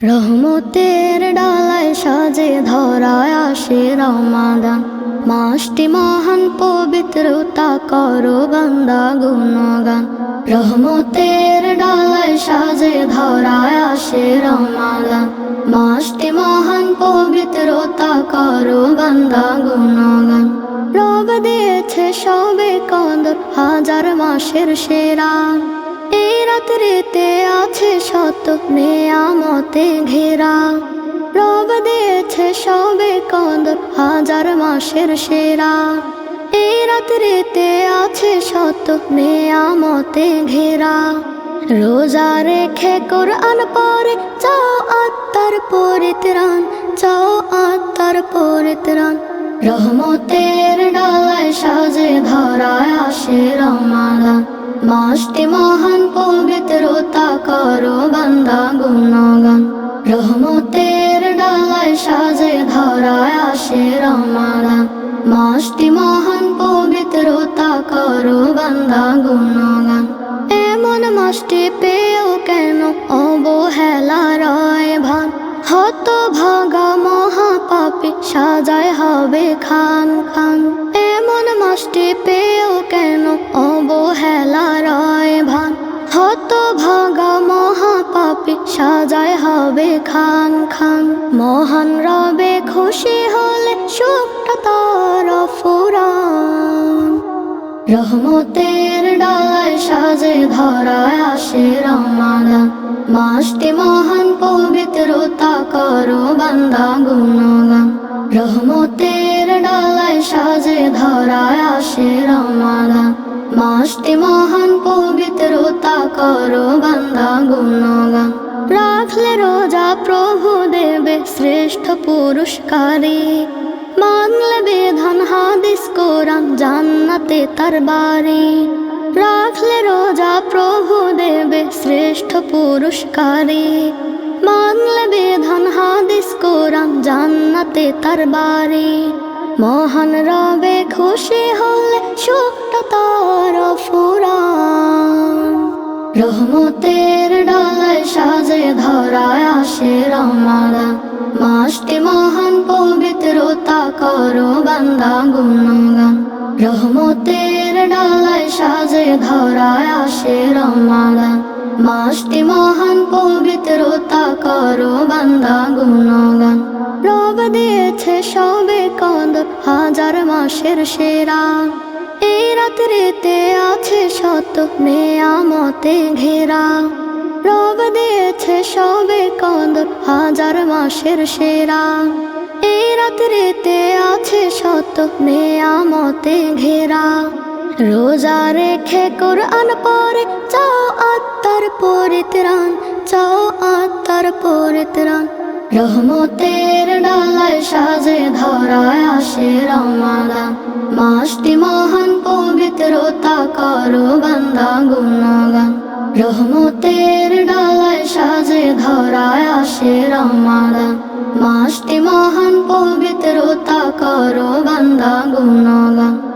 রহমতের ডালায় সাজে ধরায় আসে রমাদান। মাসটি মহান, পবিত্রতা করো বান্দা গুণগান। রহমতের ডালায় সাজে ধরায় আসে রমাদান। মাসটি মহান, পবিত্রতা করো বান্দা গুণগান। রব দিয়েছে সবে কন্দর হাজার মাসের সেরা। এই রাত্রিতে শত নেয়ামতে ঘেরা। রব দিয়েছে সবে কন্দর হাজার মাসের সেরা। এই রাত্রিতে আছে শত নেয়ামতে ঘেরা। রোজা রেখে কোরআন পরে চাও আত্মার পরিত্রাণ, চাও আত্মার পরিত্রাণ। রহমতের ডালায় সাজে ধরায় আসে রমাদান। মাসটি মহান পবিত্রতা করো বান্দা গুণগান। রহমতের ডালায় সাজে ধরায় আসে রমাদান। মাসটি মহান পবিত্রতা করো বান্দা গুণগান। এমন মাসটি পেয়েও কেন অবহেলা রয় ভান? হত ভাগা মহাপাপী সাজায় হবে খান খান। এমন পেও কেন? অবহেলা রায় ভান। হত ভাগা মহাপাপী সাজায় হবে খান খান। মহান রবে খুশি হলে সুখটা তার ফুরান রহমতের ডালায় সাজে ধরায় আসে রমাদান। মাসটি মহান পবিত্রতা করো বান্দা গুণগান। রহমতের ডালায় সাজে ধরায় আসে রমাদান। মাসটি মহান পবিত্রতা করো বান্দা গুণগান। রাখলে রোজা প্রভু দেবে শ্রেষ্ঠ পুরস্কারী। মানলে বিধান হাদিস কোরআন জান্নাতে তার বাড়ি প্রভু দেবে শ্রেষ্ঠ পুরস্কারী। মানলে বিধান, হাদিস, কোরআন, জান্নাতে তার বাড়ি মহান রবে খুশি হলে সুখটা তার ফুরান রহমতের ডালায় সাজে ধরায় আসে রমাদান। মাসটি মহান পবিত্রতা করো বান্দা গুণগান। রহমতের ডালায় সাজে ধরায় আসে রমাদান। মাসটি মহান পবিত্রতা করো বান্দা গুণগান। রব দিয়েছে সবে কন্দর হাজার মাসের সেরা। এই রাত্রিতে আছে শত নেয়ামতে ঘেরা। রব দিয়েছে সবে কন্দর হাজার মাসের সেরা। এই রাত্রিতে আছে শত নেয়ামতে ঘেরা। রোজা রেখে কোরআন পরে চাও আত্মার পরিত্রাণ, চাও আত্মার পরিত্রাণ। রহমতের ডালায় সাজে ধরায় আসে রমাদান। মাসটি মহান পবিত্রতা করো বান্দা গুণগান। রহমতের ডালায় সাজে ধরায় আসে রমাদান। মাসটি মহান পবিত্রতা করো বান্দা গুণগান।